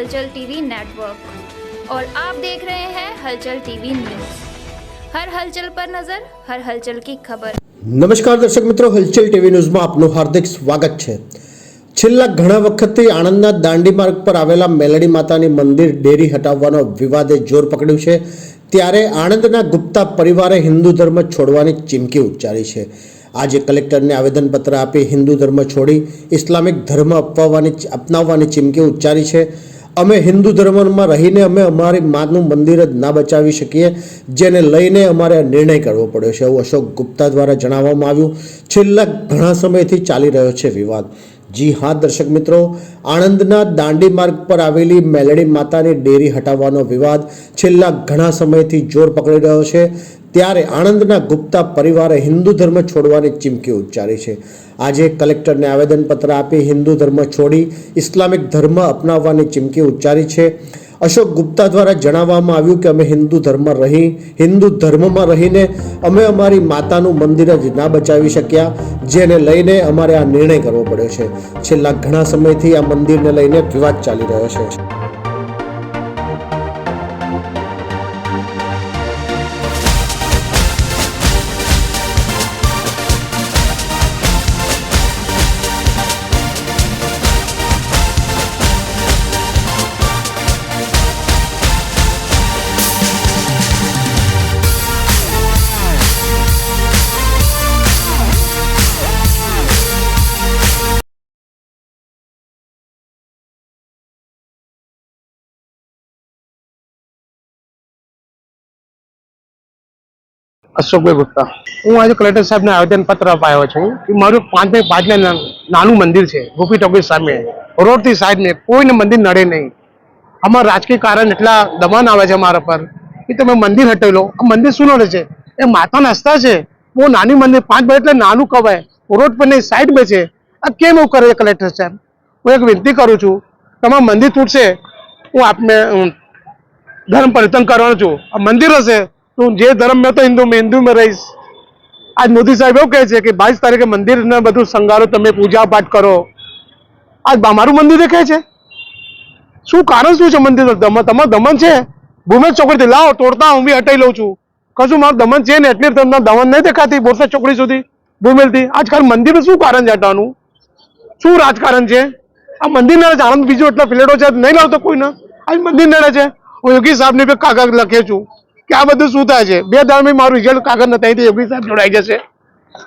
हलचल TV network और आप देख रहे हैं हलचल टीवी न्यूज हर हलचल पर नजर हर हलचल की खबर નમસ્કાર દર્શક મિત્રો હલચલ ટીવી ન્યૂઝમાં આપનું હાર્દિક સ્વાગત છે છેલ્લા ઘણા વખતથી આણંદના દાંડી માર્ગ પર આવેલા મેલડી માતાની મંદિર ડેરી હટાવવાનો વિવાદે જોર પકડ્યું છે ત્યારે આણંદના ગુપ્તા પરિવારે હિન્દુ ધર્મ છોડવાની ચીમકી ઉચ્ચારી છે આજે કલેક્ટરને આવેદનપત્ર આપી હિન્દુ ધર્મ છોડી ઇસ્લામિક ધર્મ અપનાવવાની અપનાવવાની ચીમકી ઉચ્ચારી છે અમે હિન્દુ ધર્મમાં રહીને અમે અમારી માનું મંદિર જ ના બચાવી શકીએ, જેને લઈને અમારે નિર્ણય કરવો પડ્યો છે. એવું અશોક ગુપ્તા દ્વારા જણાવવામાં આવ્યું. છેલ્લા ઘણા સમયથી ચાલી રહ્યો છે વિવાદ. જી હા, દર્શક મિત્રો, આણંદના દાંડી માર્ગ પર આવેલી મેલડી માતાની ડેરી હટાવવાનો વિવાદ છેલ્લા ઘણા સમયથી જોર પકડી રહ્યો છે. ત્યારે આણંદના ગુપ્તા પરિવારે હિન્દુ ધર્મ છોડવાની ચીમકી ઉચ્ચારી છે. આજે કલેક્ટરને આવેદનપત્ર આપી હિન્દુ ધર્મ છોડી ઇસ્લામિક ધર્મ અપનાવવાની ચીમકી ઉચ્ચારી છે. અશોક ગુપ્તા દ્વારા જણાવવામાં આવ્યું કે અમે હિન્દુ ધર્મ રહી, હિન્દુ ધર્મમાં રહીને અમે અમારી માતાનું મંદિર જ ના બચાવી શક્યા, જેને લઈને અમારે આ નિર્ણય કરવો પડ્યો છે. છેલ્લા ઘણા સમયથી આ મંદિરને લઈને વિવાદ ચાલી રહ્યો છે. અશોકભાઈ ગુપ્તા. હું આજે કલેક્ટર સાહેબને આવેદન પત્ર અપાયો છું. કે મારું પાંચ બાય પાંચ ના, નાનું મંદિર છે, ગોપી ટોકી સામે. રોડથી સાઈડને કોઈને મંદિર નડે નહીં. આમાં રાજકીય કારણ એટલા દબાણ આવે છે મારા પર. કે તમે મંદિર હટાવી લો. આ મંદિર શું નડે છે? એ માતાના હસ્તા છે. બહુ નાની મંદિર, પાંચ બાય એટલે નાનું કવાય રોડ પર નહીં, સાઈડ બે છે. આ કેમ એવું કરે છે કલેક્ટર સાહેબ? હું એક વિનંતી કરું છું. તમારું મંદિર તૂટશે. હું આપને ધર્મ પરિવર્તન કરવાનો છું. આ મંદિર હશે. તો જે ધર્મ મેં હિન્દુ મેં હિન્દુમાં રહીશ. આજ મોદી સાહેબ એવું કહે છે કે બાવીસ તારીખે મંદિરને બધું સંગારો તમે પૂજા પાઠ કરો. આજ મારું મંદિર દેખાય છે. શું કારણ શું છે મંદિર તમારું દમન છે? ભૂમેશ ચોકડીથી લાવો, તોડતા હું બી હટાઈ લઉં છું. કશું મારું દમન છે ને એટલી તમને દમન નહીં દેખાતી બોરસદ ચોકડી સુધી, ભૂમેલથી. આજકાલ મંદિરનું શું કારણ છે હટાવવાનું શું રાજકારણ છે? આ મંદિર નડે આનંદ બીજું એટલા ફ્લેટો છે, નહીં લાવતો કોઈને. આજ મંદિર નડે છે. હું યોગી સાહેબને બી કાગળ લખે છું. કે આ બધું શું થાય છે? બે દાડમાં મારું રિઝલ્ટ કાગળ નથી આવી યોગી સાહેબ જોડાઈ જશે.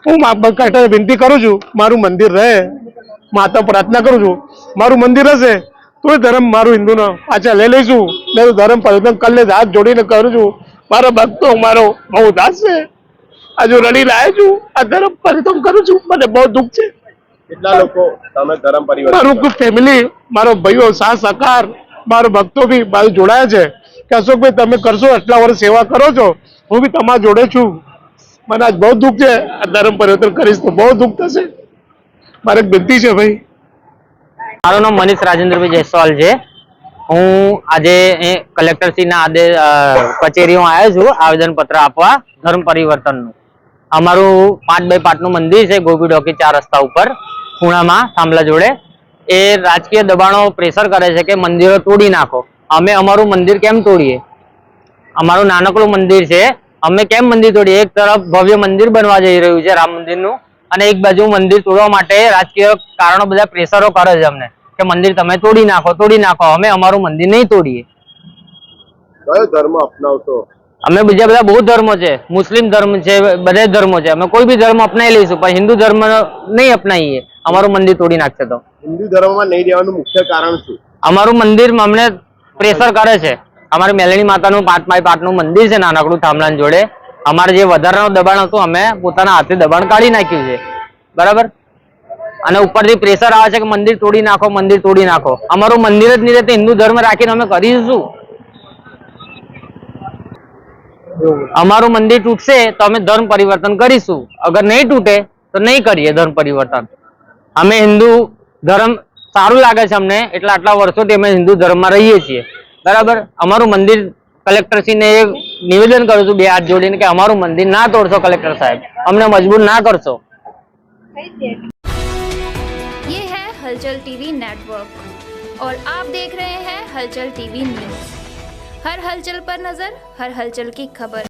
હું મા- વિનંતી કરું છું મારું મંદિર રહે. માતા પ્રાર્થના કરું છું મારું મંદિર હશે તો ધર્મ મારું હિન્દુનો. પાછા લઈ લઈશું મેં ધર્મ પરિવર્તન કરીને હાથ જોડીને કરું છું. મારા ભક્તો મારો બહુ દાસ છે. હજુ રડી લાયો છું આ ધર્મ પરિવર્તન કરું છું મને બહુ દુઃખ છે. કેટલા લોકો તમે ધર્મ પરિવર્તન મારું ફેમિલી મારો ભાઈઓ સાસ સહકાર મારો ભક્તો બી મારું જોડાયા છે. કે અશોકભાઈ તમે કરશો, આટલા વર્ષ સેવા કરો છો, હું બી તમારા જોડે છું. મને આજ બહુ દુઃખ છે, આ ધર્મ પરિવર્તન કરીશ તો બહુ દુઃખ થશે. મારે એક છે ભાઈ. મારું નામ મનીષ રાજેન્દ્રભાઈ જયસ્વાલ છે. હું આજે કલેક્ટરશ્રીના આદેશ કચેરી હું આવ્યો છું આવેદન પત્ર આપવા, ધર્મ પરિવર્તનનું. અમારું પાંચ બાય પાંચનું મંદિર છે, ગોપી ડોકી ચાર રસ્તા ઉપર, ખૂણામાં, થાંભલા જોડે. એ રાજકીય દબાણો પ્રેશર કરે છે કે મંદિરો તોડી નાખો. અમે અમારું મંદિર કેમ તોડીએ? અમારું નાનકડું મંદિર છે. અમે કેમ મંદિર તોડીએ? એક તરફ ભવ્ય મંદિર બનવા જઈ રહ્યું છે રામ મંદિરનું અને એક બાજુ મંદિર તોડવા માટે રાજકીય કારણો બધા પ્રેશરો કરે છે અમને કે મંદિર તમે તોડી નાખો તોડી નાખો. અમે અમારું મંદિર નહીં તોડીએ. કયો ધર્મ અપનાવશો? અમે બીજા બધા બહુ ધર્મો છે. મુસ્લિમ ધર્મ છે બધા ધર્મો છે. અમે કોઈ બી ધર્મ અપનાવી લઈશું પણ હિન્દુ ધર્મ નહીં અપનાવીએ. અમારું મંદિર તોડી નાખશે તો. હિન્દુ ધર્મમાં નહીં રહેવાનું મુખ્ય કારણ શું? અમારું મંદિર અમને પ્રેશર કરે છે. અમારે મેલણી માતાનું પાંચ બાય પાંચનું મંદિર છે નાનકડું થાંભલાની જોડે. અમારે જે વધારાનું દબાણ હતું, અમે પોતાના હાથે દબાણ કાઢી નાખ્યું છે. બરાબર? અને ઉપરથી પ્રેશર આવે છે કે મંદિર તોડી નાખો, મંદિર તોડી નાખો. અમારું મંદિર જ નહીં રહેતું હિન્દુ ધર્મ રાખીને અમે કરીશું અમારું મંદિર તૂટશે તો અમે ધર્મ પરિવર્તન કરીશું. અગર નહીં તૂટે તો નહીં કરીએ ધર્મ પરિવર્તન. અમે હિન્દુ ધર્મ સારું લાગે છે અમને એટલે આટલા વર્ષોથી અમે હિન્દુ ધર્મમાં રહીએ છીએ બરાબર અમારું મંદિર કલેક્ટરશ્રીને એ નિવેદન કરું છું બે હાથ જોડીને કે અમારું મંદિર ના તોડશો કલેક્ટર સાહેબ અમને મજબૂર ના કરશો ये है हलचल टीवी नेटवर्क और आप देख रहे हैं हलचल टीवी न्यूज़ हर हलचल पर नज़र हर हलचल की खबर